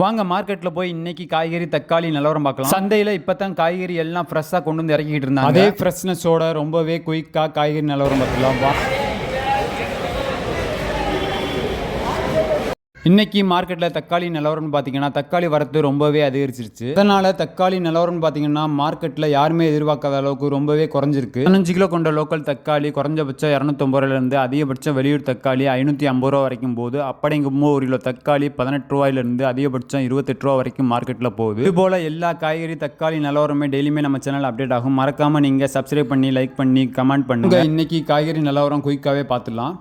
வாங்க மார்க்கெட்டில் போய் இன்னைக்கு காய்கறி தக்காளி நிலவரம் பார்க்கலாம். சந்தையில் இப்போ தான் காய்கறி எல்லாம் ஃப்ரெஷ்ஷாக கொண்டு வந்து இறக்கிட்டு இருந்தாங்க. அதே ஃப்ரெஷ்னஸோட ரொம்பவே குயிக்காக காய்கறி நிலவரம் பார்க்கலாம் வா இன்னைக்கு மார்க்கெட்டில் தக்காளி நிலவரம்னு பார்த்தீங்கன்னா தக்காளி வரத்து ரொம்பவே அதிகரிச்சிருச்சு. அதனால தக்காளி நிலவரம்னு பார்த்தீங்கன்னா மார்க்கெட்டில் யாருமே எதிர்பார்க்காத அளவுக்கு ரொம்பவே குறைஞ்சிருக்கு. பதினஞ்சு கிலோ கொண்ட லோக்கல் தக்காளி குறைஞ்சபட்சம் இரநூத்தொம்பது ரூபாயிலிருந்து அதிகபட்சம் வெளியூர் தக்காளி ஐநூற்றி ஐம்பது ரூபா வரைக்கும் போகுது. அப்படிங்கும்போது ஒரு கிலோ தக்காளி பதினெட்டு ரூபாயிலிருந்து அதிகபட்சம் இருபத்தெட்டு ரூபா வரைக்கும் மார்க்கெட்டில் போகுது. இது போல் எல்லா காய்கறி தக்காளி நிலவரமே டெய்லியுமே நம்ம சேனல் அப்டேட் ஆகும். மறக்காமல் நீங்கள் சப்ஸ்கிரைப் பண்ணி லைக் பண்ணி கமெண்ட் பண்ணுங்க. இன்னைக்கு காய்கறி நிலவரம் குயிக்காகவே பார்த்துடலாம்.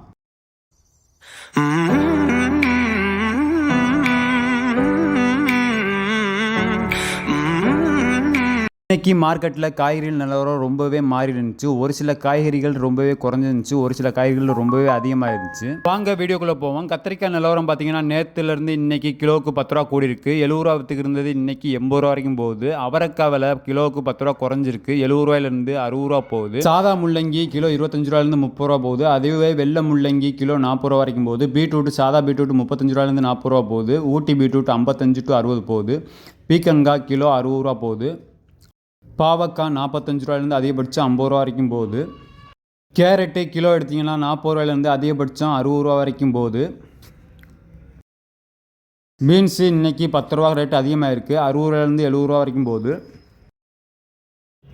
இன்றைக்கி மார்க்கெட்டில் காய்கறிகள் நிலவரம் ரொம்பவே மாறி இருந்துச்சு. ஒரு சில காய்கறிகள் ரொம்பவே குறைஞ்சிருந்துச்சு. ஒரு சில காய்கறிகள் ரொம்பவே அதிகமாக இருந்துச்சு வாங்க வீடியோக்குள்ளே போவோம். கத்திரிக்காய் நிலவரம் பார்த்தீங்கன்னா நேற்றுலேருந்து இன்றைக்கி கிலோவுக்கு பத்து ரூபா கூடி எழுபது ரூபாத்துக்கு இருந்தது இன்றைக்கி எண்பது ரூபா வரைக்கும் போகுது. அவரைக்காய் விலை கிலோவுக்கு பத்து ரூபா குறைஞ்சிருக்கு. எழுபது ரூபாயிலிருந்து அறுபது ரூபா போகுது. சாதா முள்ளங்கி கிலோ இருபத்தஞ்சு ரூபாயிலிருந்து முப்பது ரூபா போகுது. அதுவே வெள்ளை முள்ளங்கி கிலோ நாற்பது ரூபா வரைக்கும் போகுது. பீட்ரூட் சாதா பீட்ரூட் முப்பத்தஞ்சு ரூபாயிலிருந்து நாற்பது ரூபா போகுது. ஊட்டி பீட்ரூட் ஐம்பத்தஞ்சு டு அறுபது போகுது. பீக்கங்காய் கிலோ அறுபது ரூபா போகுது. பாவக்காய் நாற்பத்தஞ்சு ரூபாயிலேருந்து அதிகபட்சம் ஐம்பது ரூபா வரைக்கும் போகுது. கேரட்டு கிலோ எடுத்திங்கன்னா நாற்பது ரூபாயிலேருந்து அதிகபட்சம் அறுபது ரூபா வரைக்கும் போகுது. பீன்ஸு இன்றைக்கி பத்து ரூபா ரேட் அதிகமாக இருக்குது அறுபது ரூபாயிலேருந்து எழுபது ரூபா வரைக்கும் போகுது.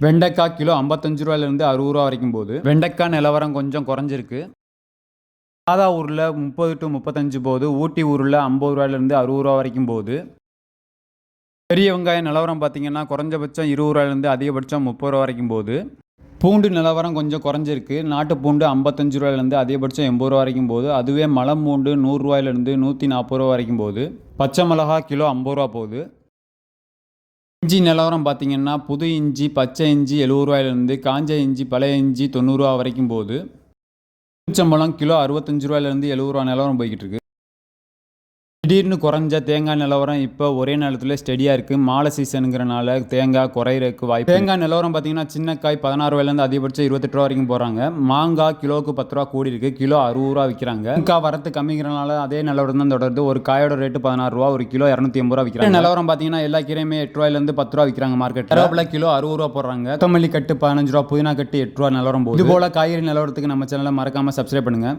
வெண்டைக்காய் கிலோ ஐம்பத்தஞ்சு ரூபாயிலேருந்து அறுபது ரூபா வரைக்கும் போகுது. வெண்டைக்காய் நிலவரம் கொஞ்சம் குறைஞ்சிருக்கு. சாதா ஊரில் முப்பது டு முப்பத்தஞ்சு போகுது. ஊட்டி ஊரில் ஐம்பது ரூபாயிலேருந்து அறுபது ரூபா வரைக்கும் போகுது. பெரிய வெங்காயம் நிலவரம் பார்த்தீங்கன்னா குறைஞ்சபட்சம் இருபது ரூபாயிலேருந்து அதிகபட்சம் முப்பது ரூபா வரைக்கும் போது பூண்டு நிலவரம் கொஞ்சம் குறைஞ்சிருக்கு. நாட்டு பூண்டு ஐம்பத்தஞ்சு ரூபாயிலேருந்து அதிகபட்சம் எண்பது ரூபா வரைக்கும் போது அதுவே மலம் பூண்டு நூறுரூவாயிலேருந்து நூற்றி நாற்பது ரூபா வரைக்கும் போது பச்சை மிளகா கிலோ ஐம்பது ரூபா போகுது. இஞ்சி நிலவரம் பார்த்தீங்கன்னா புது இஞ்சி பச்சை இஞ்சி எழுபது ரூபாயிலேருந்து காஞ்ச இஞ்சி பழைய இஞ்சி தொண்ணூறுரூவா வரைக்கும் போகுது. எலுமிச்சம்பழம் கிலோ அறுபத்தஞ்சு ரூபாயிலேருந்து எழுபது ரூபா நிலவரம் போய்கிட்டு இருக்கு. திடீர்னு குறைஞ்ச தேங்காய் நிலவரம் இப்போ ஒரே நேரத்தில் ஸ்டெடியாக இருக்குது மாலை சீசனுங்கிறனால தேங்காய் குறையிறதுக்கு வாய்ப்பு தேங்காய் நிலவரம் பார்த்தீங்கன்னா சின்ன காய் பதினாறு ரூபாயிலேருந்து அதிகபட்சம் இருபத்தெட்டு ரூபா வரைக்கும் போகிறாங்க மாங்காய் கிலோவுக்கு பத்து ரூபா கூடி இருக்குது கிலோ அறுபது ரூபா விற்கிறாங்க. தேங்காய் வரத்து கம்மிங்கிறனால அதே நிலவரம் தான் தொடருது. ஒரு காயோட ரேட்டு பதினாறு ரூபா ஒரு கிலோ இரநூத்தி எண்பது ரூபா விற்கிறாங்க. நிலவரம் பார்த்தீங்கன்னா எல்லா கீரையுமே எட்டு ரூபாயிலேருந்து பத்து ரூபா விற்கிறாங்க மார்க்கெட் கருவேப்பிலை கிலோ அறுபது ரூபா போடுறாங்க. கொத்தமல்லி கட்டு பதினஞ்சு ரூபா புதினா கட்டு எட்டு ரூபா நிலவரம் போகுது. இது போல காய்கறி நிலவரத்துக்கு நம்ம சேனலை மறக்காமல் சப்ஸ்கிரைப் பண்ணுங்கள்